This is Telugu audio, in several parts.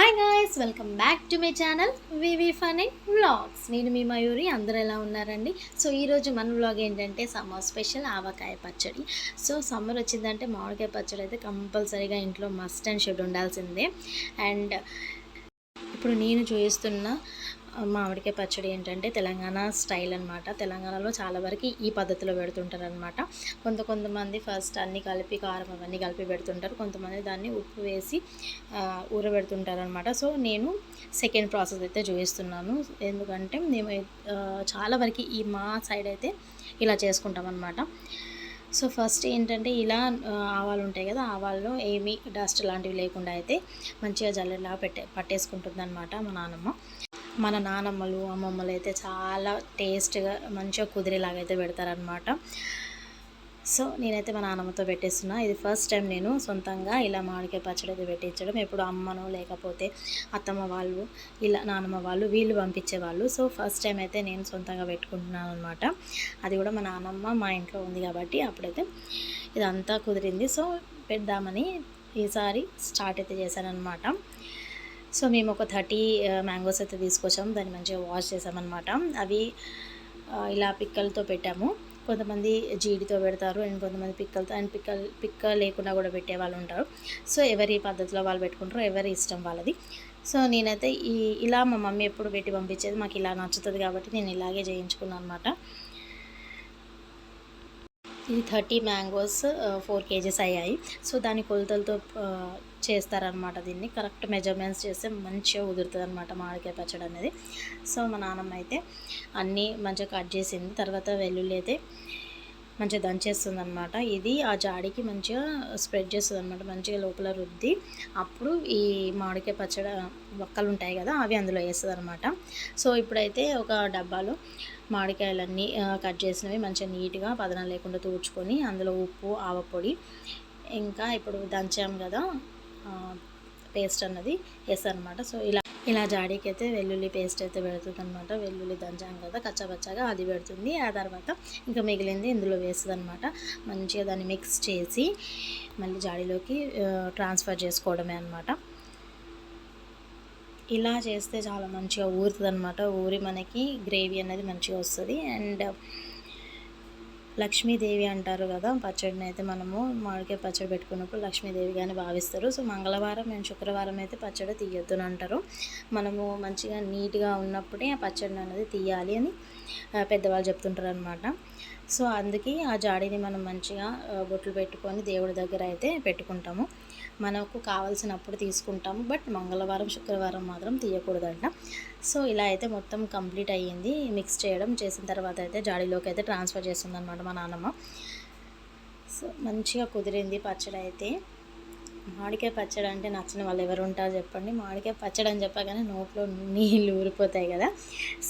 Hi guys welcome back to my channel VV funny vlogs నేను మీ మయూరి అందరూ ఎలా ఉన్నారండి? సో ఈరోజు మన వ్లాగ్ ఏంటంటే సమ్మర్ స్పెషల్ ఆవకాయ పచ్చడి. సో సమ్మర్ వచ్చిందంటే మామిడికాయ పచ్చడి అయితే కంపల్సరీగా ఇంట్లో మస్ట్ అండ్ షుడ్ ఉండాల్సిందే. అండ్ ఇప్పుడు నేను చూపిస్తున్న మామిడికాయ పచ్చడి ఏంటంటే తెలంగాణ స్టైల్ అనమాట తెలంగాణలో చాలా వరకు ఈ పద్ధతిలో పెడుతుంటారు అనమాట కొంత కొంతమంది ఫస్ట్ అన్నీ కలిపి కారం అవన్నీ కలిపి పెడుతుంటారు. కొంతమంది దాన్ని ఉప్పు వేసి ఆ, ఊరబెడుతుంటారు అనమాట సో నేను సెకండ్ ప్రాసెస్ అయితే చూపిస్తున్నాను. ఎందుకంటే మేము చాలా వరకు ఈ మా సైడ్ అయితే ఇలా చేసుకుంటాం అనమాట సో ఫస్ట్ ఏంటంటే ఇలా ఆవాలు ఉంటాయి కదా ఆవాల్లో ఏమీ డస్ట్ లాంటివి లేకుండా అయితే మంచిగా జల్లెలా పెట్టే పట్టేసుకుంటుంది అనమాట మా నాన్నమ్మ మన నానమ్మలు అమ్మమ్మలు అయితే చాలా టేస్ట్గా మంచిగా కుదిరేలాగా అయితే పెడతారనమాట సో నేనైతే మా నాన్నమ్మతో పెట్టేస్తున్నా. ఇది ఫస్ట్ టైం నేను సొంతంగా ఇలా మామిడికాయ పచ్చడి అయితే పెట్టించడం. ఎప్పుడు అమ్మను లేకపోతే అత్తమ్మ వాళ్ళు ఇలా నానమ్మ వాళ్ళు వీళ్ళు పంపించేవాళ్ళు సో ఫస్ట్ టైం అయితే నేను సొంతంగా పెట్టుకుంటున్నాను అనమాట అది కూడా మా నానమ్మ మా ఇంట్లో ఉంది కాబట్టి అప్పుడైతే ఇదంతా కుదిరింది. సో పెడదామని ఈసారి స్టార్ట్ అయితే చేశాను అనమాట సో మేము ఒక థర్టీ మ్యాంగోస్ అయితే తీసుకొచ్చాము దాన్ని మంచిగా వాష్ చేసామన్నమాట. అవి ఇలా పిక్కలతో పెట్టాము. కొంతమంది జీడితో పెడతారు అండ్ కొంతమంది పిక్కలతో అండ్ పిక్క పిక్క లేకుండా కూడా పెట్టే వాళ్ళు ఉంటారు. సో ఎవరి పద్ధతిలో వాళ్ళు పెట్టుకుంటారో ఎవరి ఇష్టం వాళ్ళది. సో నేనైతే ఈ ఇలా మా మమ్మీ ఎప్పుడు పెట్టి పంపించేది మాకు ఇలా నచ్చుతుంది కాబట్టి నేను ఇలాగే చేయించుకున్నాను అనమాట ఇది థర్టీ మ్యాంగోస్ ఫోర్ కేజెస్ అయ్యాయి. సో దాని కొలతలతో చేస్తారనమాట దీన్ని. కరెక్ట్ మెజర్మెంట్స్ చేస్తే మంచిగా కుదురుతుంది అనమాట మామిడికాయ పచ్చడి అనేది. సో మా నాన్నమ్మ అయితే అన్నీ మంచిగా కట్ చేసింది. తర్వాత వెల్లుల్లి అయితే మంచిగా దంచేస్తుంది అనమాట ఇది ఆ జాడికి మంచిగా స్ప్రెడ్ చేస్తుంది అనమాట మంచిగా లోపల రుద్ది అప్పుడు ఈ మామిడికాయ పచ్చడి వక్కలు ఉంటాయి కదా అవి అందులో వేస్తుంది అనమాట సో ఇప్పుడైతే ఒక డబ్బాలో మామిడికాయలన్నీ కట్ చేసినవి మంచిగా నీట్గా పదనం లేకుండా తూడ్చుకొని అందులో ఉప్పు ఆవపొడి ఇంకా ఇప్పుడు దంచాం కదా పేస్ట్ అన్నది వేస్తారనమాట సో ఇలా ఇలా జాడీకి అయితే వెల్లుల్లి పేస్ట్ అయితే పెడుతుంది అనమాట వెల్లుల్లి దంచాం కదా కచ్చాపచ్చాగా అది పెడుతుంది. ఆ తర్వాత ఇంకా మిగిలింది ఇందులో వేస్తుంది అనమాట మంచిగా దాన్ని మిక్స్ చేసి మళ్ళీ జాడీలోకి ట్రాన్స్ఫర్ చేసుకోవడమే అనమాట ఇలా చేస్తే చాలా మంచిగా ఊరుతుంది అనమాట ఊరి మనకి గ్రేవీ అనేది మంచిగా వస్తుంది. అండ్ లక్ష్మీదేవి అంటారు కదా పచ్చడిని అయితే మనము మామిడికాయ పచ్చడి పెట్టుకున్నప్పుడు లక్ష్మీదేవి కానీ భావిస్తారు. సో మంగళవారం మేము శుక్రవారం అయితే పచ్చడి తీయొద్దు అంటారు. మనము మంచిగా నీట్గా ఉన్నప్పుడే ఆ పచ్చడిని అనేది తీయాలి అని పెద్దవాళ్ళు చెప్తుంటారు అనమాట సో అందుకే ఆ జాడీని మనం మంచిగా బొట్లు పెట్టుకొని దేవుడి దగ్గర అయితే పెట్టుకుంటాము. మనకు కావాల్సినప్పుడు తీసుకుంటాము. బట్ మంగళవారం శుక్రవారం మాత్రం తీయకూడదంట. సో ఇలా అయితే మొత్తం కంప్లీట్ అయ్యింది. మిక్స్ చేయడం చేసిన తర్వాత అయితే జాడీలోకి అయితే ట్రాన్స్ఫర్ చేస్తుందనమాట మా నాన్నమ్మ. సో మంచిగా కుదిరింది పచ్చడి అయితే మామిడికాయ పచ్చడి అంటే నచ్చిన వాళ్ళు ఎవరు ఉంటారో చెప్పండి. మామిడికాయ పచ్చడి అని చెప్పగానే నోట్లో నీళ్ళు ఊరిపోతాయి కదా.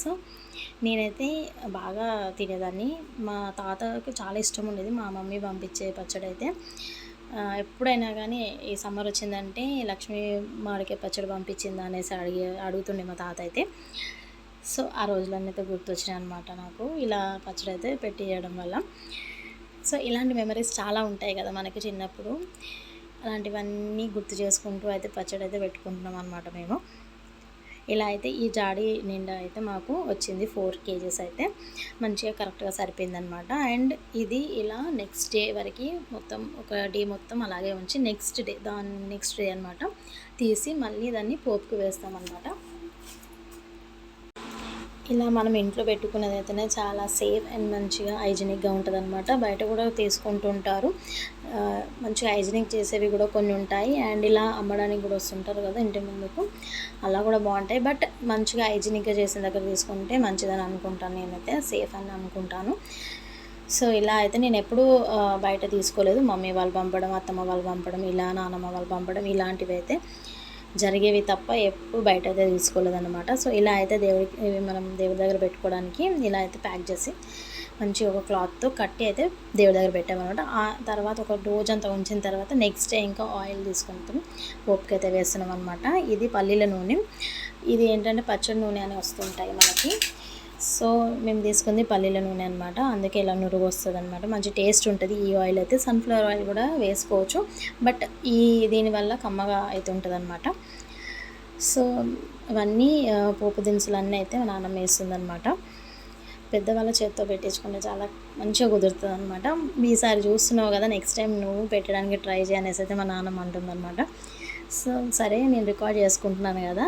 సో నేనైతే బాగా తినేదాన్ని. మా తాతకు చాలా ఇష్టం ఉండేది మా మమ్మీ పంపించే పచ్చడి అయితే. ఎప్పుడైనా కానీ ఈ సమ్మర్ వచ్చిందంటే లక్ష్మీ మామిడికాయ పచ్చడి పంపించిందా అనేసి అడిగి అడుగుతుండే మా తాత అయితే. సో ఆ రోజులన్నీ అయితే గుర్తొచ్చినాయి అనమాట నాకు. ఇలా పచ్చడి అయితే పెట్టియడం వల్ల. సో ఇలాంటి మెమరీస్ చాలా ఉంటాయి కదా మనకి చిన్నప్పుడు. అలాంటివన్నీ గుర్తు చేసుకుంటూ అయితే పచ్చడి అయితే పెట్టుకుంటున్నాం అనమాట మేము. ఇలా అయితే ఈ జాడి నిండా అయితే మాకు వచ్చింది ఫోర్ కేజెస్ అయితే. మంచిగా కరెక్ట్గా సరిపోయిందనమాట అండ్ ఇది ఇలా నెక్స్ట్ డే వరకు మొత్తం ఒక డే మొత్తం అలాగే ఉంచి నెక్స్ట్ డే దాని నెక్స్ట్ డే అనమాట తీసి మళ్ళీ దాన్ని పోపుకు వేస్తామన్నమాట. ఇలా మనం ఇంట్లో పెట్టుకున్నది అయితేనే చాలా సేఫ్ అండ్ మంచిగా హైజీనిక్గా ఉంటుంది అనమాట బయట కూడా తీసుకుంటుంటారు మంచిగా హైజీనిక్ చేసేవి కూడా కొన్ని ఉంటాయి. అండ్ ఇలా అమ్మడానికి కూడా వస్తుంటారు కదా ఇంటి ముందుకు. అలా కూడా బాగుంటాయి. బట్ మంచిగా హైజీనిక్గా చేసిన దగ్గర తీసుకుంటే మంచిదని అనుకుంటాను నేనైతే. సేఫ్ అని అనుకుంటాను. సో ఇలా అయితే నేను ఎప్పుడూ బయట తీసుకోలేదు. మమ్మీ వాళ్ళు పంపడం అత్తమ్మ వాళ్ళు పంపడం ఇలా నానమ్మ వాళ్ళు పంపడం ఇలాంటివి అయితే జరిగేవి తప్ప ఎప్పుడు బయట అయితే తీసుకోలేదన్నమాట. సో ఇలా అయితే దేవుడికి మనం దేవుడి దగ్గర పెట్టుకోవడానికి ఇలా అయితే ప్యాక్ చేసి మంచి ఒక క్లాత్తో కట్టి అయితే దేవుడి దగ్గర పెట్టామన్నమాట. ఆ తర్వాత ఒక రోజంతా ఉంచిన తర్వాత నెక్స్ట్ డే ఇంకా ఆయిల్ తీసుకుంటాం. పోపుకి అయితే వేస్తున్నాం అనమాట ఇది పల్లీల నూనె. ఇది ఏంటంటే పచ్చడి నూనె అని వస్తుంటాయి మనకి. సో మేము తీసుకుంది పల్లీల నూనె అనమాట అందుకే ఇలా నురుగు వస్తుంది అనమాట మంచి టేస్ట్ ఉంటుంది. ఈ ఆయిల్ అయితే సన్ఫ్లవర్ ఆయిల్ కూడా వేసుకోవచ్చు. బట్ ఈ దీనివల్ల కమ్మగా అయితే ఉంటుంది అనమాట సో అవన్నీ పోపు దినుసులు అన్నీ అయితే మా వేస్తుంది అనమాట పెద్దవాళ్ళ చేతితో పెట్టించుకుంటే చాలా మంచిగా కుదురుతుంది అనమాట ఈసారి చూస్తున్నావు కదా నెక్స్ట్ టైం నువ్వు పెట్టడానికి ట్రై చేయనేసి అయితే మా నాన్నమ్మ అంటుందన్నమాట. సో సరే నేను రికార్డ్ చేసుకుంటున్నాను కదా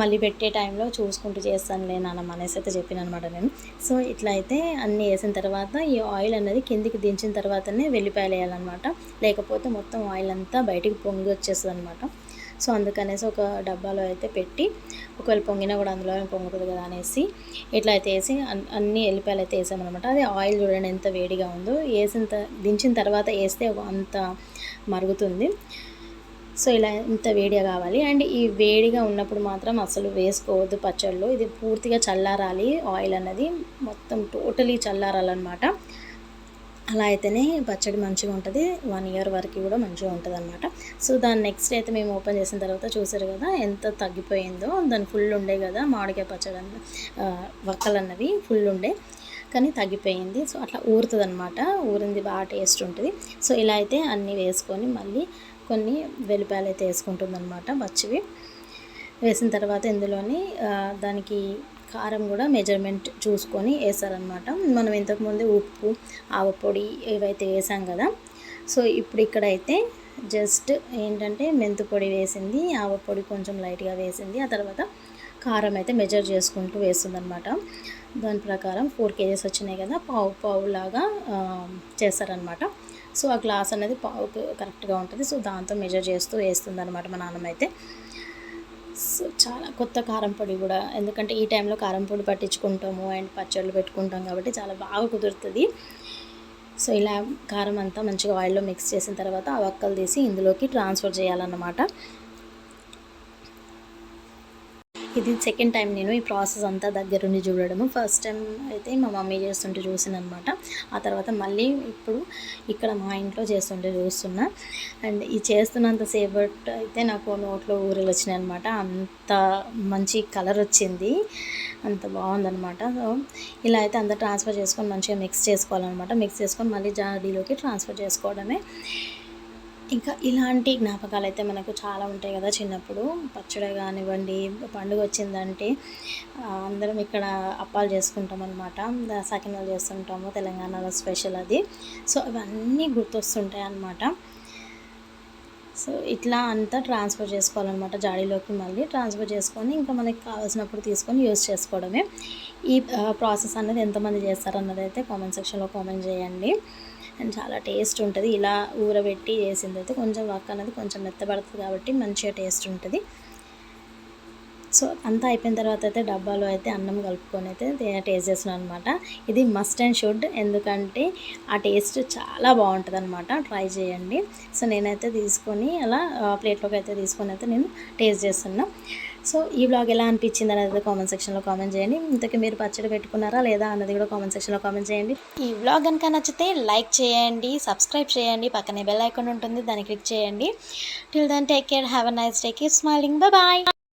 మళ్ళీ పెట్టే టైంలో చూసుకుంటూ చేస్తానులే నాన్నమ్మ అనేసి అయితే చెప్పాను అనమాట నేను. సో ఇట్లా అయితే అన్నీ వేసిన తర్వాత ఈ ఆయిల్ అనేది కిందికి దించిన తర్వాతనే వెల్లిపాయలు వేయాలన్నమాట. లేకపోతే మొత్తం ఆయిల్ అంతా బయటికి పొంగి వచ్చేస్తుంది అనమాట సో అందుకనేసి ఒక డబ్బాలో అయితే పెట్టి ఒకవేళ పొంగినా కూడా అందులో పొంగుతుంది కదా అనేసి ఇట్లా అయితే వేసి అన్ని ఎల్లిపాయలు అయితే వేసామన్నమాట. అది ఆయిల్ చూడండి ఎంత వేడిగా ఉందో. వేసిన దించిన తర్వాత వేస్తే అంత మరుగుతుంది. సో ఇలా ఇంత వేడిగా కావాలి. అండ్ ఈ వేడిగా ఉన్నప్పుడు మాత్రం అసలు వేసుకోవద్దు పచ్చళ్ళు. ఇది పూర్తిగా చల్లారాలి. ఆయిల్ అన్నది మొత్తం టోటలీ చల్లారాలన్నమాట. అలా అయితేనే పచ్చడి మంచిగా ఉంటుంది. వన్ ఇయర్ వరకు కూడా మంచిగా ఉంటుంది అనమాట సో దాని నెక్స్ట్ అయితే మేము ఓపెన్ చేసిన తర్వాత చూసారు కదా ఎంత తగ్గిపోయిందో. దాని ఫుల్ ఉండే కదా మామిడికాయ పచ్చడి అన్న వక్కలు అన్నవి ఫుల్ ఉండే కానీ తగ్గిపోయింది. సో అట్లా ఊరుతుంది అనమాట ఊరింది బాగా టేస్ట్ ఉంటుంది. సో ఇలా అయితే అన్నీ వేసుకొని మళ్ళీ కొన్ని వెల్లిపాయలు అయితే వేసుకుంటుంది అనమాట పచ్చివి. వేసిన తర్వాత ఇందులోని దానికి కారం కూడా మెజర్మెంట్ చూసుకొని వేసారనమాట మనం ఇంతకుముందు ఉప్పు ఆవపొడి ఇవైతే వేసాం కదా. సో ఇప్పుడు ఇక్కడైతే జస్ట్ ఏంటంటే మెంతు పొడి వేసింది ఆవపొడి కొంచెం లైట్గా వేసింది. ఆ తర్వాత కారం అయితే మెజర్ చేసుకుంటూ వేస్తుందనమాట దాని ప్రకారం ఫోర్ కేజెస్ వచ్చినాయి కదా పావు పావు లాగా చేస్తారనమాట సో ఆ గ్లాస్ అనేది పావు కరెక్ట్గా ఉంటుంది. సో దాంతో మెజర్ చేస్తూ వేస్తుంది అనమాట మా నాన్నమ్మ అయితే. సో చాలా కొత్త కారం పొడి కూడా. ఎందుకంటే ఈ టైంలో కారం పొడి పట్టించుకుంటాము అండ్ పచ్చళ్ళు పెట్టుకుంటాం కాబట్టి చాలా బాగా కుదురుతుంది. సో ఇలా కారం అంతా మంచిగా ఆయిల్లో మిక్స్ చేసిన తర్వాత ఆ వక్కలు తీసి ఇందులోకి ట్రాన్స్ఫర్ చేయాలన్నమాట. ఇది సెకండ్ టైం నేను ఈ ప్రాసెస్ అంతా దగ్గరుండి చూడడము. ఫస్ట్ టైం అయితే మా మమ్మీ చేస్తుంటే చూసాను అనమాట ఆ తర్వాత మళ్ళీ ఇప్పుడు ఇక్కడ మా ఇంట్లో చేస్తుంటే చూస్తున్నా. అండ్ ఈ చేస్తున్నంతసేపు అయితే నాకు నోట్లో ఊరలు వచ్చినాయి అనమాట అంత మంచి కలర్ వచ్చింది. అంత బాగుందనమాట సో ఇలా అయితే అంతా ట్రాన్స్ఫర్ చేసుకొని మంచిగా మిక్స్ చేసుకోవాలన్నమాట. మిక్స్ చేసుకొని మళ్ళీ జాడీలోకి ట్రాన్స్ఫర్ చేసుకోవడమే. ఇంకా ఇలాంటి జ్ఞాపకాలు అయితే మనకు చాలా ఉంటాయి కదా చిన్నప్పుడు. పచ్చడి కానివ్వండి పండుగ వచ్చిందంటే అందరం ఇక్కడ అప్పాలు చేసుకుంటాం అనమాట సకినాలు చేస్తుంటాము తెలంగాణలో స్పెషల్ అది. సో ఇవన్నీ గుర్తొస్తుంటాయి అన్నమాట సో ఇట్లా అంతా ట్రాన్స్ఫర్ చేసుకోవాలన్నమాట జాడీలోకి మళ్ళీ ట్రాన్స్ఫర్ చేసుకొని ఇంకా మనకి కావాల్సినప్పుడు తీసుకొని యూస్ చేసుకోవడమే. ఈ ప్రాసెస్ అనేది ఎంతమంది చేస్తారన్నది అయితే కామెంట్ సెక్షన్లో కామెంట్ చేయండి. అండ్ చాలా టేస్ట్ ఉంటుంది. ఇలా ఊరబెట్టి చేసిన అయితే కొంచెం వర్క్ అనేది కొంచెం మెత్తబడుతుంది కాబట్టి మంచిగా టేస్ట్ ఉంటుంది. సో అంతా అయిపోయిన తర్వాత అయితే డబ్బాలో అయితే అన్నం కలుపుకొని అయితే టేస్ట్ చేస్తున్నాను అనమాట ఇది మస్ట్ అండ్ షుడ్ ఎందుకంటే ఆ టేస్ట్ చాలా బాగుంటుంది అనమాట ట్రై చేయండి. సో నేనైతే తీసుకొని అలా ఆ, ప్లేట్లోకి అయితే తీసుకొని అయితే నేను టేస్ట్ చేస్తున్నాను సో ఈ బ్లాగ్ ఎలా అనిపించింది అనేది కామెంట్ సెక్షన్లో కామెంట్ చేయండి. ఇంతకీ మీరు పచ్చడి పెట్టుకున్నారా లేదా అన్నది కూడా కామెంట్ సెక్షన్లో కామెంట్ చేయండి. ఈ బ్లాగ్ కనుక నచ్చితే లైక్ చేయండి సబ్స్క్రైబ్ చేయండి. పక్కనే బెల్ ఐకాన్ ఉంటుంది దాన్ని క్లిక్ చేయండి. Till then take care have a nice day keep smiling bye